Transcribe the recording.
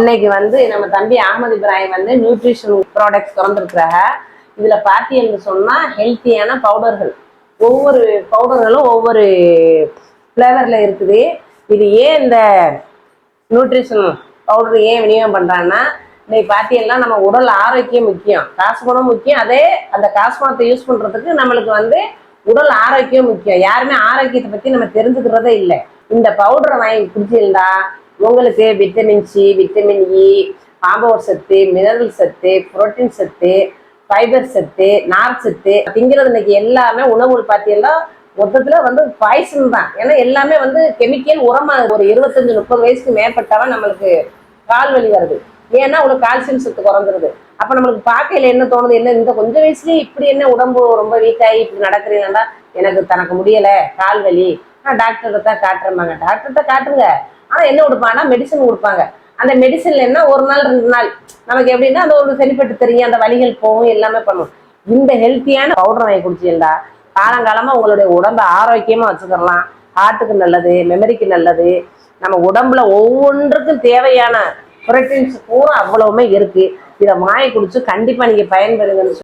இன்னைக்கு வந்து நம்ம தம்பி அகமது இப்ராஹிம் வந்து நியூட்ரிஷன் ப்ராடக்ட்ஸ் திறந்துருக்குறாங்க. இதுல பார்த்தீங்கன்னு சொன்னா ஹெல்த்தியான பவுடர்கள் ஒவ்வொரு பவுடர்களும் ஒவ்வொரு ஃப்ளேவர்ல இருக்குது. இது ஏன் இந்த நியூட்ரிஷன் பவுடர் ஏன் விநியோகம் பண்றாங்கன்னா இன்னைக்கு பார்த்தீங்கன்னா நம்ம உடல் ஆரோக்கியம் முக்கியம். காசு பணம் முக்கியம். அதே அந்த காசு பணத்தை யூஸ் பண்றதுக்கு நம்மளுக்கு வந்து உடல் ஆரோக்கியம் முக்கியம். யாருமே ஆரோக்கியத்தை பத்தி நம்ம தெரிஞ்சுக்கிறதே இல்லை. இந்த பவுடரை வாங்கி குடிச்சிருந்தா உங்களுக்கு விட்டமின் சி விட்டமின் இ காம்பவர் சத்து மினரல் சத்து புரோட்டீன் சத்து ஃபைபர் சத்து நார் சத்து திங்கிறது இன்னைக்கு எல்லாமே உணவுகள் பார்த்தீங்கன்னா மொத்தத்தில் வந்து பாய்சன் தான். ஏன்னா எல்லாமே வந்து கெமிக்கல் உரமாக ஒரு இருபத்தஞ்சு முப்பது வயசுக்கு மேற்பட்டவன் நம்மளுக்கு கால் வலி வருது. ஏன்னா உங்களுக்கு கால்சியம் சத்து குறைஞ்சிருது. அப்போ நம்மளுக்கு பார்க்கையில என்ன தோணுது? என்ன இந்த கொஞ்சம் வயசுலயே இப்படி என்ன உடம்பு ரொம்ப வீக்காகி இப்படி நடக்கிறீங்கன்னா எனக்கு தனக்கு முடியலை கால் வலி. நான் டாக்டர்கிட்ட தான் காட்டுறேம்பாங்க டாக்டர்கிட்ட காட்டுங்க. ஆனா என்ன கொடுப்பாங்கன்னா மெடிசன் கொடுப்பாங்க அந்த மெடிசன்ல என்ன ஒரு நாள் ரெண்டு நாள். நமக்கு எப்படின்னா அந்த ஒரு சரிப்பட்டு தெரியும் அந்த வலிகள் போகும் எல்லாமே பண்ணும். இந்த ஹெல்த்தியான பவுடர் வாங்கி குடிச்சீங்களா காலங்காலமா உங்களுடைய உடம்பை ஆரோக்கியமா வச்சுக்கலாம். ஹார்ட்டுக்கு நல்லது மெமரிக்கு நல்லது. நம்ம உடம்புல ஒவ்வொன்றுக்கும் தேவையான புரோட்டீன்ஸ் பூரா அவ்வளவுமே இருக்கு. இதை வாங்கி குடிச்சு கண்டிப்பா நீங்க பயன்பெறுங்கன்னு